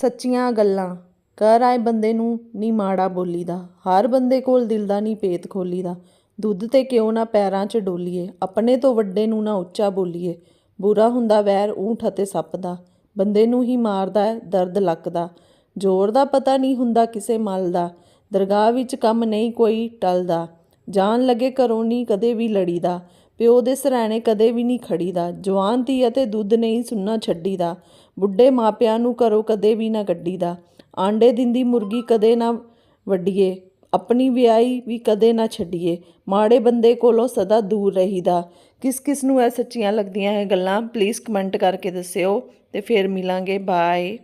ਸੱਚੀਆਂ ਗੱਲਾਂ। ਘਰ ਆਏ ਬੰਦੇ ਨੂੰ ਨਹੀਂ ਮਾੜਾ ਬੋਲੀਦਾ। ਹਰ ਬੰਦੇ ਕੋਲ ਦਿਲ ਦਾ ਨਹੀਂ ਪੇਤ ਖੋਲੀਦਾ। ਦੁੱਧ ਤੇ ਕਿਉਂ ਨਾ ਪੈਰਾਂ 'ਚ ਡੋਲੀਏ। ਆਪਣੇ ਤੋਂ ਵੱਡੇ ਨੂੰ ਨਾ ਉੱਚਾ ਬੋਲੀਏ। ਬੁਰਾ ਹੁੰਦਾ ਵੈਰ ਊਂਠ ਅਤੇ ਸੱਪ ਦਾ। ਬੰਦੇ ਨੂੰ ਹੀ ਮਾਰਦਾ ਹੈ, ਦਰਦ ਲੱਕ ਦਾ ਜ਼ੋਰ ਦਾ ਪਤਾ ਨਹੀਂ ਹੁੰਦਾ ਕਿਸੇ ਮਲ ਦਾ। ਦਰਗਾਹ ਵਿੱਚ ਕੰਮ ਨਹੀਂ ਕੋਈ ਟਲਦਾ। ਜਾਣ ਲੱਗੇ ਘਰੋਂ ਨਹੀਂ ਕਦੇ ਵੀ ਲੜੀਦਾ। ਪਿਓ ਦੇ ਸਰਾਣੇ ਕਦੇ ਵੀ ਨਹੀਂ ਖੜੀਦਾ, ਜਵਾਨ ਧੀ ਅਤੇ ਦੁੱਧ ਨਹੀਂ ਸੁਣਨਾ ਛੱਡੀਦਾ। ਬੁੱਢੇ ਮਾਪਿਆਂ ਨੂੰ ਘਰੋਂ ਕਦੇ ਵੀ ਨਾ ਕੱਢੀਦਾ। ਆਂਡੇ ਦਿੰਦੀ ਮੁਰਗੀ ਕਦੇ ਨਾ ਵੱਡੀਏ ਆਪਣੀ ਵਿਆਹੀ ਵੀ ਕਦੇ ਨਾ ਛੱਡੀਏ। ਮਾੜੇ ਬੰਦੇ ਕੋਲੋਂ ਸਦਾ ਦੂਰ ਰਹੀਦਾ। ਕਿਸ ਕਿਸ ਨੂੰ ਇਹ ਸੱਚੀਆਂ ਲੱਗਦੀਆਂ ਇਹ ਗੱਲਾਂ ਪਲੀਜ਼ ਕਮੈਂਟ ਕਰਕੇ ਦੱਸਿਓ ਤੇ ਫਿਰ ਮਿਲਾਂਗੇ। ਬਾਏ